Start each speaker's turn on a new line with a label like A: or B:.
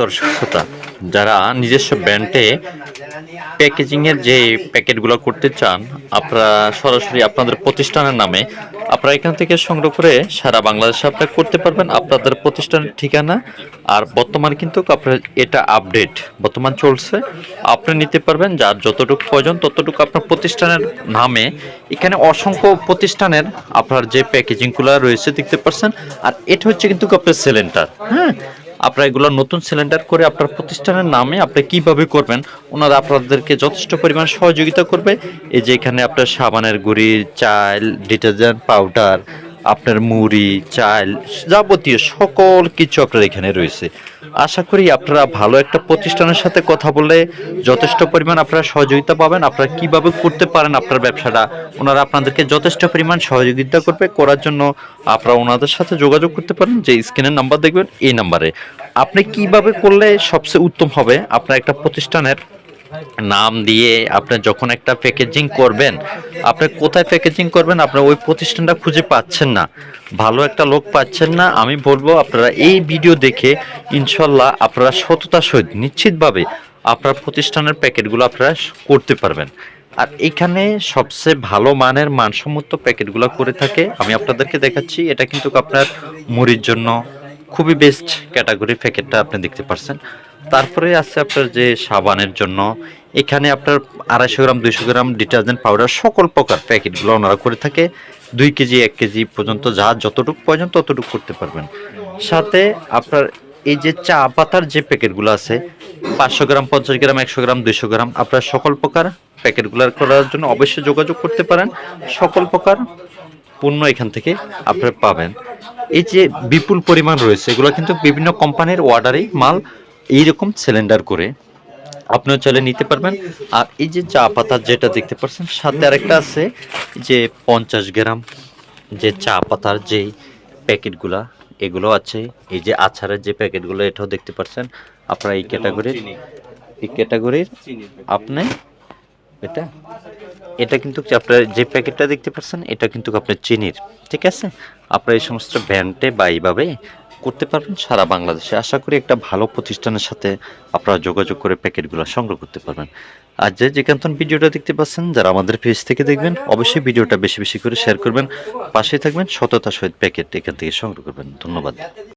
A: দর্শক শ্রোতা যারা নিজস্ব ব্র্যান্ডে প্যাকেজিংয়ের যে প্যাকেটগুলো করতে চান, আপনারা সরাসরি আপনাদের প্রতিষ্ঠানের নামে আপনারা এখান থেকে সংগ্রহ করে সারা বাংলাদেশে আপনারা করতে পারবেন আপনাদের প্রতিষ্ঠানের ঠিকানা। আর বর্তমান কিন্তু আপনার এটা আপডেট, বর্তমান চলছে। আপনি নিতে পারবেন যার যতটুকু প্রয়োজন ততটুকু আপনার প্রতিষ্ঠানের নামে। এখানে অসংখ্য প্রতিষ্ঠানের আপনার যে প্যাকেজিংগুলো রয়েছে দেখতে পাচ্ছেন। আর এটা হচ্ছে কিন্তু আপনার সিলিন্ডার হ্যাঁ? আপনারা এগুলো নতুন সিলিন্ডার করে আপনার প্রতিষ্ঠানের নামে আপনি কীভাবে করবেন, ওনারা আপনাদেরকে যথেষ্ট পরিমাণ সহযোগিতা করবে। এই যে এখানে আপনার সাবানের গুঁড়ি, চাল, ডিটারজেন্ট, পাউডার আপনার মুড়ি, চাল যাবতীয় সকল কিছু আপনার এখানে রয়েছে। আশা করি আপনারা ভালো একটা প্রতিষ্ঠানের সাথে কথা বলে যথেষ্ট পরিমাণ আপনারা সহযোগিতা পাবেন। আপনারা কীভাবে করতে পারেন আপনার ব্যবসাটা, ওনারা আপনাদেরকে যথেষ্ট পরিমাণ সহযোগিতা করবে। করার জন্য আপনারা ওনাদের সাথে যোগাযোগ করতে পারেন। যে স্ক্রিনের নাম্বার দেখবেন, এই নাম্বারে। আপনি কীভাবে করলে সবচেয়ে উত্তম হবে আপনার একটা প্রতিষ্ঠানের নাম দিয়ে আপনি যখন একটা প্যাকেজিং করবেন আপনি কোথায় প্যাকেজিং করবেন, আপনার ওই প্রতিষ্ঠানটা খুঁজে পাচ্ছেন না। ভালো একটা লোক পাচ্ছেন না, আমি বলব আপনারা এই ভিডিও দেখে ইনশাল্লাহ আপনারা সততার সহিত, নিশ্চিতভাবে আপনার প্রতিষ্ঠানের প্যাকেটগুলো আপনারা করতে পারবেন। আর এখানে সবচেয়ে ভালো মানের, মানসম্মত প্যাকেটগুলো করে থাকে, আমি আপনাদেরকে দেখাচ্ছি, এটা কিন্তু আপনার মুড়ির জন্য খুবই বেস্ট ক্যাটাগরি প্যাকেটটা আপনি দেখতে পাচ্ছেন তারপরে আছে আপনার যে সাবানের জন্য এখানে আপনার আড়াইশো গ্রাম, দুইশো গ্রাম ডিটারজেন্ট পাউডার সকল প্রকার প্যাকেটগুলো ওনারা করে থাকে। দুই কেজি, এক কেজি পর্যন্ত যা যতটুকু প্রয়োজন ততটুকু করতে পারবেন। সাথে আপনার এই যে চা পাতার যে প্যাকেটগুলো আছে, পাঁচশো গ্রাম, পঞ্চাশ গ্রাম, একশো গ্রাম, দুইশো গ্রাম, আপনার সকল প্রকার প্যাকেটগুলো করার জন্য অবশ্যই যোগাযোগ করতে পারেন। সকল প্রকার পণ্য এখান থেকে আপনারা পাবেন। এই যে বিপুল পরিমাণ রয়েছে, এগুলো কিন্তু বিভিন্ন কোম্পানির অর্ডারে মাল এইরকম সিলিন্ডার করে আপনিও চাইলে নিতে পারবেন। আর এই যে চা পাতা যেটা দেখতে পাচ্ছেন সাথে আরেকটা আছে যে পঞ্চাশ গ্রাম যে চা পাতার যে প্যাকেটগুলা এগুলো আছে। এই যে আচারের যে প্যাকেটগুলো এটাও দেখতে পাচ্ছেন আপনারা এই ক্যাটাগরির। এই ক্যাটাগরির আপনি এটা এটা কিন্তু আপনার যে প্যাকেটটা দেখতে পাচ্ছেন এটা কিন্তু আপনার চিনির ঠিক আছে? আপনার এই সমস্ত ব্র্যান্ডে বা এইভাবে করতে পারবেন সারা বাংলাদেশে। আশা করি একটা ভালো প্রতিষ্ঠানের সাথে আপনারা যোগাযোগ করে প্যাকেটগুলো সংগ্রহ করতে পারবেন। আর যে যেখান ভিডিওটা দেখতে পাচ্ছেন, যারা আমাদের পেজ থেকে দেখবেন, অবশ্যই ভিডিওটা বেশি বেশি করে শেয়ার করবেন। পাশে থাকবেন সততা সহিত প্যাকেট এখান থেকে সংগ্রহ করবেন। ধন্যবাদ।